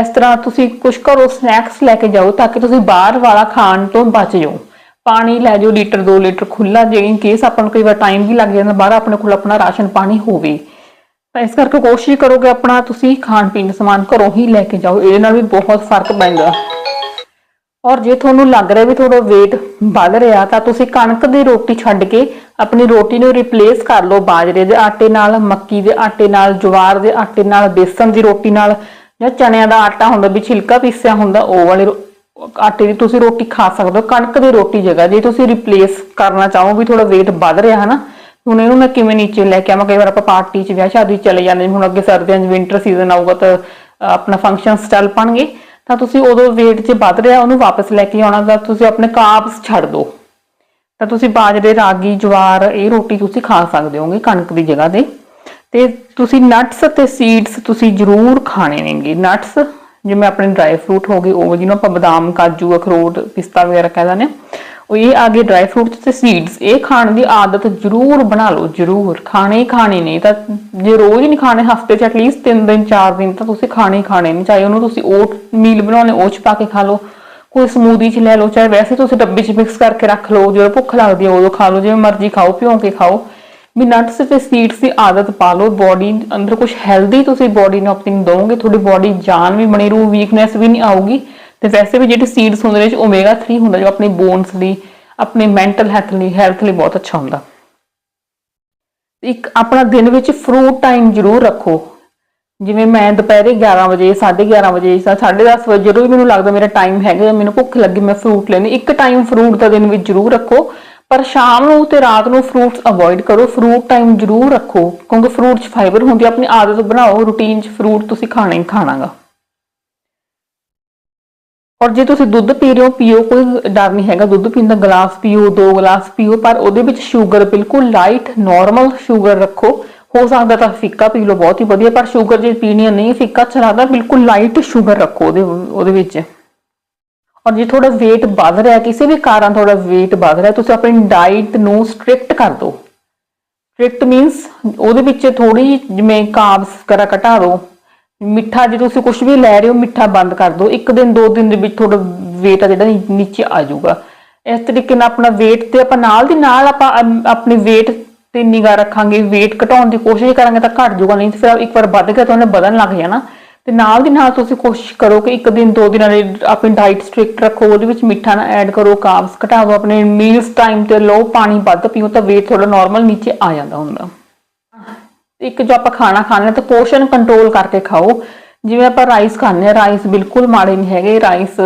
Speaker 1: ਇਸ ਤਰ੍ਹਾਂ ਤੁਸੀਂ ਕੁਝ ਘਰੋਂ ਸਨੈਕਸ ਲੈ ਕੇ ਜਾਓ ਤਾਂ ਕਿ ਤੁਸੀਂ ਬਾਹਰ ਵਾਲਾ ਖਾਣ ਤੋਂ ਬਚ ਜਾਓ। ਪਾਣੀ ਲੈ ਜਾਓ, ਲੀਟਰ 2 ਲੀਟਰ ਖੁੱਲਾ ਜੇ ਇਨ ਕੇਸ ਆਪਾਂ ਨੂੰ ਕਈ ਵਾਰ ਟਾਈਮ ਵੀ ਲੱਗ ਜਾਂਦਾ, ਬਾਹਰ ਆਪਣੇ ਕੋਲ ਆਪਣਾ ਰਾਸ਼ਨ ਪਾਣੀ ਹੋਵੇ। ਤਾਂ ਇਸ ਕਰਕੇ ਕੋਸ਼ਿਸ਼ ਕਰੋ ਕਿ ਆਪਣਾ ਤੁਸੀਂ ਖਾਣ ਪੀਣ ਦਾ ਸਮਾਨ ਘਰੋਂ ਹੀ ਲੈ ਕੇ ਜਾਓ, ਇਹਦੇ ਨਾਲ ਵੀ ਬਹੁਤ ਫ਼ਰਕ ਪੈਂਦਾ। ਔਰ ਜੇ ਤੁਹਾਨੂੰ ਲੱਗ ਰਿਹਾ ਵੀ ਤੁਹਾਡਾ weight ਵੱਧ ਰਿਹਾ, ਤਾਂ ਤੁਸੀਂ ਕਣਕ ਦੀ ਰੋਟੀ ਛੱਡ ਕੇ ਆਪਣੀ ਰੋਟੀ ਨੂੰ ਰਿਪਲੇਸ ਕਰ ਲਓ ਬਾਜਰੇ ਦੇ ਆਟੇ ਨਾਲ, ਮੱਕੀ ਦੇ ਆਟੇ ਨਾਲ, ਜਵਾਰ ਦੇ ਆਟੇ ਨਾਲ, ਬੇਸਨ ਦੀ ਰੋਟੀ ਨਾਲ, ਜਾਂ ਚਣਿਆਂ ਦਾ ਆਟਾ ਹੁੰਦਾ ਵੀ ਛਿਲਕਾ ਪੀਸਿਆ ਹੁੰਦਾ, ਉਹ ਵਾਲੇ ਰੋ- ਆਟੇ ਦੀ ਤੁਸੀਂ ਰੋਟੀ ਖਾ ਸਕਦੇ ਹੋ, ਕਣਕ ਦੀ ਰੋਟੀ ਜਗ੍ਹਾ, ਜੇ ਤੁਸੀਂ ਰਿਪਲੇਸ ਕਰਨਾ ਚਾਹੋ ਵੀ ਥੋੜਾ weight ਵੱਧ ਰਿਹਾ ਹਨਾ, ਹੁਣ ਇਹਨੂੰ ਮੈਂ ਕਿਵੇਂ ਨੀਚੇ ਲੈ ਕੇ ਆਵਾਂ? ਕਈ ਵਾਰ ਆਪਾਂ ਪਾਰਟੀ 'ਚ ਵਿਆਹ ਸ਼ਾਦੀ ਚਲੇ ਜਾਂਦੇ ਹੁਣ ਅੱਗੇ ਸਰਦੀਆਂ 'ਚ ਵਿੰਟਰ ਸੀਜ਼ਨ ਆਊਗਾ ਤਾਂ ਆਪਣਾ ਫੰਕਸ਼ਨ ਚੱਲ ਪਣਗੇ, ਤਾਂ ਤੁਸੀਂ ਉਦੋਂ weight 'ਚ ਵੱਧ ਰਿਹਾ, ਉਹਨੂੰ ਵਾਪਸ ਲੈ ਕੇ ਆਉਣਾ ਤਾਂ ਤੁਸੀਂ ਆਪਣੇ ਕਾਰਬਸ ਛੱਡ ਦਿਓ। ਤਾਂ ਤੁਸੀਂ ਬਾਜਰੇ, ਰਾਗੀ, ਜਵਾਰ, ਇਹ ਰੋਟੀ ਤੁਸੀਂ ਖਾ ਸਕਦੇ ਹੋਗੇ ਕਣਕ ਦੀ ਜਗ੍ਹਾ ਤੇ। ਤੇ ਤੁਸੀਂ ਨਟਸ ਅਤੇ ਸੀਡਸ ਤੁਸੀਂ ਜ਼ਰੂਰ ਖਾਣੇ ਨੇਗੇ ਨਟਸ ਜਿਵੇਂ ਆਪਣੇ ਡਰਾਈ ਫਰੂਟ ਹੋ ਗਏ, ਉਹ ਜਿਹਨੂੰ ਆਪਾਂ ਬਦਾਮ, ਕਾਜੂ, ਅਖਰੋਟ, ਪਿਸਤਾ ਵਗੈਰਾ ਕਹਿ ਦਿੰਦੇ ਉਹ ਇਹ ਆ ਗਏ ਡਰਾਈ ਫਰੂਟਸ ਤੇ ਸੀਡਸ ਇਹ ਖਾਣ ਦੀ ਆਦਤ ਜ਼ਰੂਰ ਬਣਾ ਲਓ, ਜ਼ਰੂਰ। ਖਾਣੇ ਹੀ ਖਾਣੇ ਨੇ ਤਾਂ ਜੇ ਰੋਜ਼ ਹੀ ਨਹੀਂ ਖਾਣੇ, ਹਫ਼ਤੇ 'ਚ ਐਟਲੀਸਟ 3 ਦਿਨ 4 ਦਿਨ ਤਾਂ ਤੁਸੀਂ ਖਾਣੇ ਹੀ ਖਾਣੇ ਨੇ। ਚਾਹੇ ਉਹਨੂੰ ਤੁਸੀਂ ਓਟ ਮੀਲ ਬਣਾਉਣੇ ਉਹ 'ਚ ਪਾ ਕੇ ਖਾ ਲਓ, ਕੋਈ ਸਮੂਦੀ 'ਚ ਲੈ ਲਓ, ਚਾਹੇ ਵੈਸੇ ਤੁਸੀਂ ਡੱਬੇ 'ਚ ਮਿਕਸ ਕਰਕੇ ਰੱਖ ਲਓ, ਜਦੋਂ ਭੁੱਖ ਲੱਗਦੀ ਹੈ ਉਦੋਂ ਖਾ ਲਓ, ਜਿਵੇਂ ਮਰਜ਼ੀ ਖਾਓ ਭਿਉਂ ਕੇ ਖਾਓ। ਵੀ ਨਟਸ ਤੇ ਸੀਡਸ ਦੀ ਆਦਤ ਪਾ ਲਓ ਬੋਡੀ ਅੰਦਰ ਕੁਝ ਹੈਲਦੀ ਤੁਸੀਂ ਬੋਡੀ ਨੂੰ ਆਪਣੀ ਦੋਗੇ ਤੁਹਾਡੀ ਬੋਡੀ ਜਾਨ ਵੀ ਬਣੀ ਰਹੂ ਵੀਕਨੈਸ ਵੀ ਨਹੀਂ ਆਊਗੀ। ਤੇ ਵੈਸੇ ਵੀ ਜਿਹੜੇ ਸੀਡਸ ਹੁੰਦੇ ਨੇ 'ਚ ਓਮੇਗਾ 3 ਹੁੰਦਾ, ਜੋ ਆਪਣੀ ਬੋਨਸ ਲਈ, ਆਪਣੇ ਮੈਂਟਲ ਹੈਲਥ ਲਈ ਹੈਲਥ ਲਈ ਬਹੁਤ ਅੱਛਾ ਹੁੰਦਾ। ਇੱਕ ਆਪਣਾ ਦਿਨ ਵਿੱਚ ਫਰੂਟ ਟਾਈਮ ਜ਼ਰੂਰ ਰੱਖੋ। ਜਿਵੇਂ ਮੈਂ ਦੁਪਹਿਰੇ 11 ਵਜੇ 11:30 ਵਜੇ ਜਾਂ 10:30 ਵਜੇ, ਜਦੋਂ ਵੀ ਮੈਨੂੰ ਲੱਗਦਾ ਮੇਰਾ ਟਾਈਮ ਹੈਗਾ ਜਾਂ ਮੈਨੂੰ ਭੁੱਖ ਲੱਗੀ, ਮੈਂ ਫਰੂਟ ਲੈਣੀ ਇੱਕ ਟਾਈਮ ਫਰੂਟ ਦਾ ਦਿਨ ਵਿੱਚ ਜ਼ਰੂਰ ਰੱਖੋ। ਪਰ ਸ਼ਾਮ ਨੂੰ ਤੇ ਰਾਤ ਨੂੰ ਫਰੂਟਸ ਅਵੋਇਡ ਕਰੋ ਫਰੂਟ ਟਾਈਮ ਜ਼ਰੂਰ ਰੱਖੋ, ਕਿਉਂਕਿ ਫਰੂਟ 'ਚ ਫਾਈਬਰ ਹੁੰਦੀ ਆਪਣੀ ਆਦਤ ਬਣਾਓ ਰੂਟੀਨ 'ਚ ਫਰੂਟ ਤੁਸੀਂ ਖਾਣਾ ਹੀ ਖਾਣਾਗਾ। ਔਰ ਜੇ ਤੁਸੀਂ ਦੁੱਧ ਪੀ ਰਹੇ ਹੋ, ਪੀਓ, ਕੋਈ ਡਰ ਨਹੀਂ ਹੈਗਾ, ਦੁੱਧ ਪੀਣ ਦਾ ਗਲਾਸ ਪੀਓ, ਦੋ ਗਲਾਸ ਪੀਓ, ਪਰ ਉਹਦੇ ਵਿੱਚ ਸ਼ੂਗਰ ਬਿਲਕੁਲ ਲਾਈਟ ਨਾਰਮਲ ਸ਼ੂਗਰ ਰੱਖੋ। ਹੋ ਸਕਦਾ ਤਾਂ ਫਿੱਕਾ ਪੀ ਲਓ, ਬਹੁਤ ਹੀ ਵਧੀਆ, ਪਰ ਸ਼ੂਗਰ ਜੇ ਪੀਣੀ ਹੈ ਨਹੀਂ ਫਿੱਕਾ ਚਲਾਦਾ ਬਿਲਕੁਲ ਲਾਈਟ ਸ਼ੂਗਰ ਰੱਖੋ ਉਹਦੇ ਉਹਦੇ ਵਿੱਚ। ਔਰ ਜੇ ਤੁਹਾਡਾ weight ਵੱਧ ਰਿਹਾ ਕਿਸੇ ਵੀ ਕਾਰਨ ਤੁਹਾਡਾ weight ਵੱਧ ਰਿਹਾ ਤੁਸੀਂ ਆਪਣੀ ਡਾਈਟ ਨੂੰ ਸਟ੍ਰਿਕਟ ਕਰ ਦਿਓ। ਸਟ੍ਰਿਕਟ ਮੀਨਸ ਉਹਦੇ ਵਿੱਚ ਥੋੜੀ ਜਿਵੇਂ ਕਾਰਬਸ ਵਗੈਰਾ ਘਟਾ ਦਿਓ। ਮਿੱਠਾ ਜੇ ਤੁਸੀਂ ਕੁਝ ਵੀ ਲੈ ਰਹੇ ਹੋ ਮਿੱਠਾ ਬੰਦ ਕਰ ਦਿਓ। ਇੱਕ ਦਿਨ ਦੋ ਦਿਨ ਦੇ ਵਿੱਚ ਤੁਹਾਡਾ weight ਆ ਜਿਹੜਾ ਨੀਚੇ ਆ ਜਾਊਗਾ। ਇਸ ਤਰੀਕੇ ਨਾਲ ਆਪਣਾ weight ਤੇ ਆਪਾਂ ਨਾਲ ਦੀ ਨਾਲ ਆਪਾਂ ਅਮ, ਆਪਣੇ weight ਤੇ ਨਿਗਾਹ ਰੱਖਾਂਗੇ। weight ਘਟਾਉਣ ਦੀ ਕੋਸ਼ਿਸ਼ ਕਰਾਂਗੇ ਤਾਂ ਘਟ ਜਾਊਗਾ ਨਹੀਂ ਤੇ ਫਿਰ ਇੱਕ ਵਾਰ ਵੱਧ ਗਿਆ ਤਾਂ ਉਹਨੇ ਵਧਣ ਲੱਗ ਜਾਣਾ। ਤੇ ਨਾਲ ਦੀ ਨਾਲ ਤੁਸੀਂ ਕੋਸ਼ਿਸ਼ ਕਰੋ ਕਿ ਇੱਕ ਦਿਨ, ਦੋ ਦਿਨਾਂ ਲਈ ਆਪਣੀ ਡਾਈਟ ਸਟ੍ਰਿਕਟ ਰੱਖੋ, ਉਹਦੇ ਵਿੱਚ ਮਿੱਠਾ ਨਾ ਐਡ ਕਰੋ ਕਾਰਬਸ ਘਟਾਓ, ਆਪਣੇ ਮੀਲਸ ਟਾਈਮ ਤੇ ਲਓ, ਪਾਣੀ ਵੱਧ ਪੀਓ, ਤਾਂ weight ਥੋੜਾ ਨਾਰਮਲ ਨੀਚੇ ਆ ਜਾਂਦਾ ਹੁੰਦਾ। ਇੱਕ ਜੋ ਆਪਾਂ ਖਾਣਾ ਖਾਣਾ ਤਾਂ ਪੋਰਸ਼ਨ ਕੰਟਰੋਲ ਕਰਕੇ ਖਾਓ। ਜਿਵੇਂ ਆਪਾਂ ਰਾਈਸ ਖਾਂਦੇ ਆ ਰਾਈਸ ਬਿਲਕੁਲ ਮਾੜੇ ਨਹੀਂ ਹੈਗੇ ਰਾਈਸ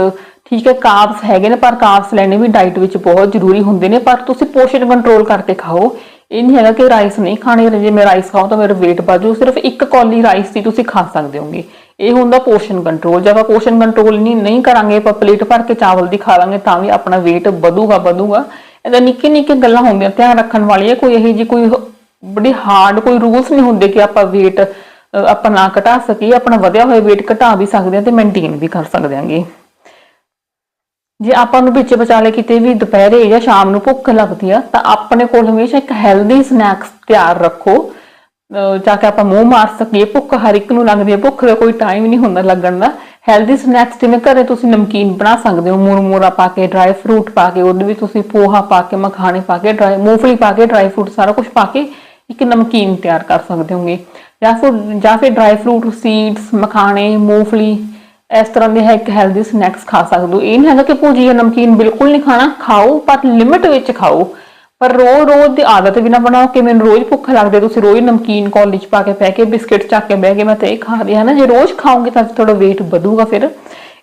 Speaker 1: ਠੀਕ ਹੈ ਕਾਰਬਸ ਹੈਗੇ ਨੇ, ਪਰ ਕਾਰਬਸ ਲੈਣੇ ਵੀ ਡਾਈਟ ਵਿੱਚ ਬਹੁਤ ਜ਼ਰੂਰੀ ਹੁੰਦੇ ਨੇ, ਪਰ ਤੁਸੀਂ ਪੋਰਸ਼ਨ ਕੰਟਰੋਲ ਕਰਕੇ ਖਾਓ। ਇਹ ਨਹੀਂ ਹੈਗਾ ਕਿ ਰਾਈਸ ਨਹੀਂ ਖਾਣੇ, ਜੇ ਮੈਂ ਰਾਈਸ ਖਾਵਾਂ ਤਾਂ ਮੇਰਾ weight ਵਧੂ ਸਿਰਫ ਇੱਕ ਕੌਲੀ ਰਾਈਸ ਦੀ ਤੁਸੀਂ ਖਾ ਸਕਦੇ ਹੋਗੇ। ਇਹ ਹੁੰਦਾ ਪੋਰਸ਼ਨ ਕੰਟਰੋਲ ਜੇ ਆਪਾਂ ਪੋਰਸ਼ਨ ਕੰਟਰੋਲ ਨਹੀਂ ਨਹੀਂ ਕਰਾਂਗੇ, ਆਪਾਂ ਪਲੇਟ ਭਰ ਕੇ ਚਾਵਲ ਦੀ ਖਾ ਲਾਂਗੇ, ਤਾਂ ਵੀ ਆਪਣਾ weight ਵਧੂਗਾ ਵਧੂਗਾ। ਇਹਦਾ ਨਿੱਕੇ ਨਿੱਕੇ ਗੱਲਾਂ ਹੁੰਦੀਆਂ, ਧਿਆਨ ਰੱਖਣ ਵਾਲੀਆਂ। ਕੋਈ ਇਹੋ ਜੀ ਕੋਈ ਬੜੀ ਹਾਰਡ ਕੋਈ ਰੂਲਸ ਨਹੀਂ ਹੁੰਦੇ ਕਿ ਆਪਾਂ weight ਆਪਾਂ ਨਾ ਘਟਾ ਸਕੀਏ, ਆਪਣਾ ਵਧਿਆ ਹੋਇਆ weight ਘਟਾ ਵੀ ਸਕਦੇ ਹਾਂ ਤੇ ਮੇਨਟੇਨ ਵੀ ਕਰ ਸਕਦੇ ਹਾਂਗੇ। ਜੇ ਆਪਾਂ ਨੂੰ ਵਿੱਚ ਵਿਚਾਲੇ ਕਿਤੇ ਵੀ ਦੁਪਹਿਰੇ ਜਾਂ ਸ਼ਾਮ ਨੂੰ ਭੁੱਖ ਲੱਗਦੀ ਆ, ਤਾਂ ਆਪਣੇ ਕੋਲ ਹਮੇਸ਼ਾ ਇੱਕ ਹੈਲਦੀ ਸਨੈਕਸ ਤਿਆਰ ਰੱਖੋ। ਜਾ ਕੇ ਆਪਾਂ ਮੂੰਹ ਮਾਰ ਸਕੀਏ, ਭੁੱਖ ਹਰ ਇੱਕ ਨੂੰ ਲੱਗਦੀ ਹੈ, ਭੁੱਖ ਦਾ ਕੋਈ ਟਾਈਮ ਨਹੀਂ ਹੁੰਦਾ ਲੱਗਣ ਦਾ। ਹੈਲਦੀ ਸਨੈਕਸ ਜਿਵੇਂ ਘਰੇ ਤੁਸੀਂ ਨਮਕੀਨ ਬਣਾ ਸਕਦੇ ਹੋ ਮੁਰਮੁਰਾ ਪਾ ਕੇ ਡਰਾਈ ਫਰੂਟ ਪਾ ਕੇ, ਉਹਦੇ ਵਿੱਚ ਤੁਸੀਂ ਪੋਹਾ ਪਾ ਕੇ, ਮਖਾਣੇ ਪਾ ਕੇ ਡਰਾਈ ਮੂੰਗਫਲੀ ਪਾ ਕੇ ਡਰਾਈ ਫਰੂਟ ਸਾਰਾ ਕੁਝ ਪਾ ਕੇ ਇੱਕ ਨਮਕੀਨ ਤਿਆਰ ਕਰ ਸਕਦੇ ਹੋਗੇ। ਜਾਂ ਫਿਰ ਜਾਂ ਫਿਰ ਡਰਾਈ ਫਰੂਟ ਸੀਡਸ ਮਖਾਣੇ, ਮੂੰਗਫਲੀ, ਇਸ ਤਰ੍ਹਾਂ ਦੇ ਹੈ ਇੱਕ ਹੈਲਦੀ ਸਨੈਕਸ ਖਾ ਸਕਦੇ ਹੋ। ਇਹ ਨਹੀਂ ਹੈਗਾ ਕਿ ਭੁਜੀਆ ਨਮਕੀਨ ਬਿਲਕੁਲ ਨਹੀਂ ਖਾਣਾ, ਖਾਓ, ਪਰ ਲਿਮਿਟ ਵਿੱਚ ਖਾਓ। ਪਰ ਰੋਜ਼ ਰੋਜ਼ ਦੀ ਆਦਤ ਵੀ ਨਾ ਬਣਾਓ ਕਿ ਮੈਨੂੰ ਰੋਜ਼ ਭੁੱਖ ਲੱਗਦੀ ਤੁਸੀਂ ਰੋਜ਼ ਨਮਕੀਨ ਕੌਲੀ ਚ ਪਾ ਕੇ ਪੈ ਕੇ ਬਿਸਕਟ ਚੱਕ ਕੇ ਬਹਿ ਕੇ ਮੈਂ ਤੇ ਇਹ ਖਾ ਰਹੀ ਹਾਂ ਨਾ, ਜੇ ਰੋਜ਼ ਖਾਓਗੇ ਤਾਂ ਤੁਹਾਡਾ weight ਵਧੂਗਾ ਫਿਰ।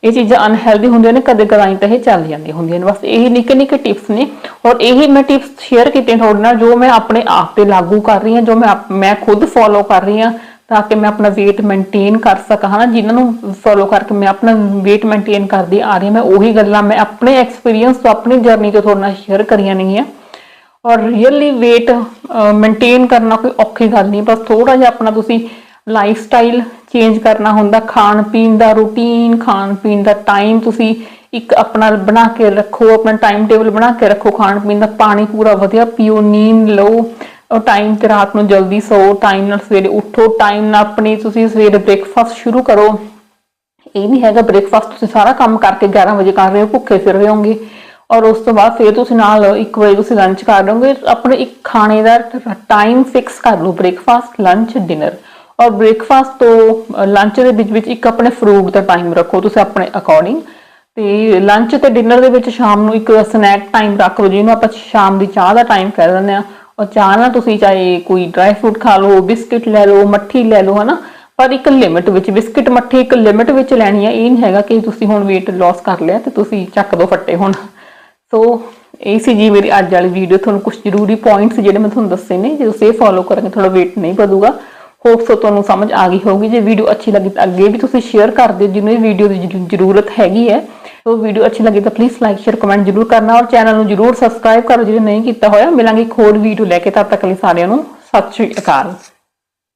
Speaker 1: ਇਹ ਚੀਜ਼ਾਂ ਅਨਹੈਲਦੀ ਹੁੰਦੀਆਂ ਨੇ, ਕਦੇ ਕਦਾਈ ਤਾਂ ਇਹ ਚੱਲ ਜਾਂਦੀਆਂ ਹੁੰਦੀਆਂ ਨੇ। ਬਸ ਇਹ ਨਿੱਕੇ ਨਿੱਕੇ ਟਿਪਸ ਨੇ ਔਰ ਇਹੀ ਮੈਂ ਟਿਪਸ ਸ਼ੇਅਰ ਕੀਤੇ ਤੁਹਾਡੇ ਨਾਲ, ਜੋ ਮੈਂ ਆਪਣੇ ਆਪ ਤੇ ਲਾਗੂ ਕਰ ਰਹੀ ਹਾਂ, ਜੋ ਮੈਂ ਮੈਂ ਖੁਦ ਫੋਲੋ ਕਰ ਰਹੀ ਹਾਂ, ਤਾਂ ਕਿ ਮੈਂ ਆਪਣਾ weight ਮੇਨਟੇਨ ਕਰ ਸਕਾਂ, ਹਨਾ? ਜਿਨ੍ਹਾਂ ਨੂੰ ਫੋਲੋ ਕਰਕੇ ਮੈਂ ਆਪਣਾ weight ਮੇਨਟੇਨ ਕਰਦੀ ਆ ਰਹੀ ਹਾਂ, ਮੈਂ ਉਹੀ ਗੱਲਾਂ ਮੈਂ ਆਪਣੇ ਐਕਸਪੀਰੀਅੰਸ ਤੋਂ, ਆਪਣੀ ਜਰਨੀ ਤੋਂ ਤੁਹਾਡੇ ਨਾਲ ਸ਼ੇਅਰ ਕਰੀਆਂ ਨੇਗੀਆਂ। ਔਰ ਰੀਅਲੀ weight ਮੇਨਟੇਨ ਕਰਨਾ ਕੋਈ ਔਖੀ ਗੱਲ ਨਹੀਂ, ਬਸ ਥੋੜਾ ਜਿਹਾ ਆਪਣਾ ਤੁਸੀਂ ਲਾਈਫ ਸਟਾਈਲ ਚੇਂਜ ਕਰਨਾ ਹੁੰਦਾ, ਖਾਣ ਪੀਣ ਦਾ ਰੂਟੀਨ ਖਾਣ ਪੀਣ ਦਾ ਟਾਈਮ ਤੁਸੀਂ ਇੱਕ ਆਪਣਾ ਬਣਾ ਕੇ ਰੱਖੋ, ਆਪਣਾ ਟਾਈਮ ਟੇਬਲ ਬਣਾ ਕੇ ਰੱਖੋ, ਖਾਣ ਪੀਣ ਦਾ ਪਾਣੀ ਪੂਰਾ ਵਧੀਆ ਪੀਓ, ਨੀਂਦ ਲਓ ਔਰ ਟਾਈਮ ਤੇ ਰਾਤ ਨੂੰ ਜਲਦੀ ਸੌਓ ਟਾਈਮ ਨਾਲ ਸਵੇਰੇ ਉੱਠੋ ਟਾਈਮ ਨਾਲ ਆਪਣੀ ਤੁਸੀਂ ਸਵੇਰੇ ਬ੍ਰੇਕਫਾਸਟ ਸ਼ੁਰੂ ਕਰੋ। ਇਹ ਨਹੀਂ ਹੈਗਾ ਬ੍ਰੇਕਫਾਸਟ ਤੁਸੀਂ ਸਾਰਾ ਕੰਮ ਕਰਕੇ 11 ਵਜੇ ਕਰ ਰਹੇ ਹੋ, ਭੁੱਖੇ ਫਿਰ ਰਹੇ ਹੋਗੇ ਔਰ ਉਸ ਤੋਂ ਬਾਅਦ ਫਿਰ ਤੁਸੀਂ ਨਾਲ ਇੱਕ ਵਾਰੀ ਤੁਸੀਂ ਲੰਚ ਕਰ ਲਓਗੇ, ਆਪਣੇ ਇੱਕ ਖਾਣੇ ਦਾ ਟਾਈਮ ਫਿਕਸ ਕਰ ਲਓ ਬ੍ਰੇਕਫਾਸਟ ਲੰਚ ਡਿਨਰ ਔਰ ਬ੍ਰੇਕਫਾਸਟ ਤੋਂ ਲੰਚ ਦੇ ਵਿੱਚ ਵਿੱਚ ਇੱਕ ਆਪਣੇ ਫਰੂਟ ਦਾ ਟਾਈਮ ਰੱਖੋ ਤੁਸੀਂ ਆਪਣੇ ਅਕੋਰਡਿੰਗ ਤੇ ਲੰਚ ਤੇ ਡਿਨਰ ਦੇ ਵਿੱਚ ਸ਼ਾਮ ਨੂੰ ਇੱਕ ਸਨੈਕ ਟਾਈਮ ਰੱਖ ਲਓ ਜਿਹਨੂੰ ਆਪਾਂ ਸ਼ਾਮ ਦੀ ਚਾਹ ਦਾ ਟਾਈਮ ਕਹਿ ਦਿੰਦੇ ਆ ਔਰ ਚਾਹ ਨਾਲ ਤੁਸੀਂ ਚਾਹੇ ਕੋਈ ਡਰਾਈ ਫਰੂਟ ਖਾ ਲਓ ਬਿਸਕਿਟ ਲੈ ਲਓ, ਮੱਠੀ ਲੈ ਲਓ, ਹਨਾ? ਪਰ ਇੱਕ ਲਿਮਿਟ ਵਿੱਚ ਬਿਸਕਿਟ ਮੱਠੀ ਇੱਕ ਲਿਮਿਟ ਵਿੱਚ ਲੈਣੀ ਹੈ, ਇਹ ਨਹੀਂ ਹੈਗਾ ਕਿ ਤੁਸੀਂ ਹੁਣ weight loss ਕਰ ਲਿਆ ਤੇ ਤੁਸੀਂ ਚੱਕ ਦੋ ਫੱਟੇ ਹੁਣ। ਸੋ ਇਹ ਸੀ ਜੀ ਮੇਰੀ ਅੱਜ ਵਾਲੀ ਵੀਡੀਓ ਤੁਹਾਨੂੰ ਕੁਝ ਜ਼ਰੂਰੀ ਪੁਆਇੰਟਸ ਜਿਹੜੇ ਮੈਂ ਤੁਹਾਨੂੰ ਦੱਸੇ ਨੇ, ਜੇ ਤੁਸੀਂ ਇਹ ਫੋਲੋ ਕਰੋਗੇ ਤੁਹਾਡਾ weight ਨਹੀਂ ਵਧੂਗਾ। ਹੋਪ ਸੋ ਤੁਹਾਨੂੰ ਸਮਝ ਆ ਗਈ ਹੋਊਗੀ। ਜੇ ਵੀਡੀਓ ਅੱਛੀ ਲੱਗੀ ਤਾਂ ਅੱਗੇ ਵੀ ਤੁਸੀਂ ਸ਼ੇਅਰ ਕਰ ਦਿਓ, ਜਿਹਨੂੰ ਇਹ ਵੀਡੀਓ ਦੀ ਜ਼ਰੂਰਤ ਹੈਗੀ ਹੈ। ਸੋ ਵੀਡੀਓ ਅੱਛੀ ਲੱਗੀ ਤਾਂ ਪਲੀਜ਼ ਲਾਈਕ ਸ਼ੇਅਰ ਕਮੈਂਟ ਜ਼ਰੂਰ ਕਰਨਾ ਔਰ ਚੈਨਲ ਨੂੰ ਜ਼ਰੂਰ ਸਬਸਕ੍ਰਾਈਬ ਕਰੋ। ਜਿਹੜੇ ਨਹੀਂ ਕੀਤਾ ਹੋਇਆ, ਮਿਲਾਂਗੇ ਇੱਕ ਹੋਰ ਵੀਡੀਓ ਲੈ ਕੇ। ਤਦ ਤੱਕ ਲਈ ਸਾਰਿਆਂ ਨੂੰ ਸਤਿ ਸ਼੍ਰੀ ਅਕਾਲ।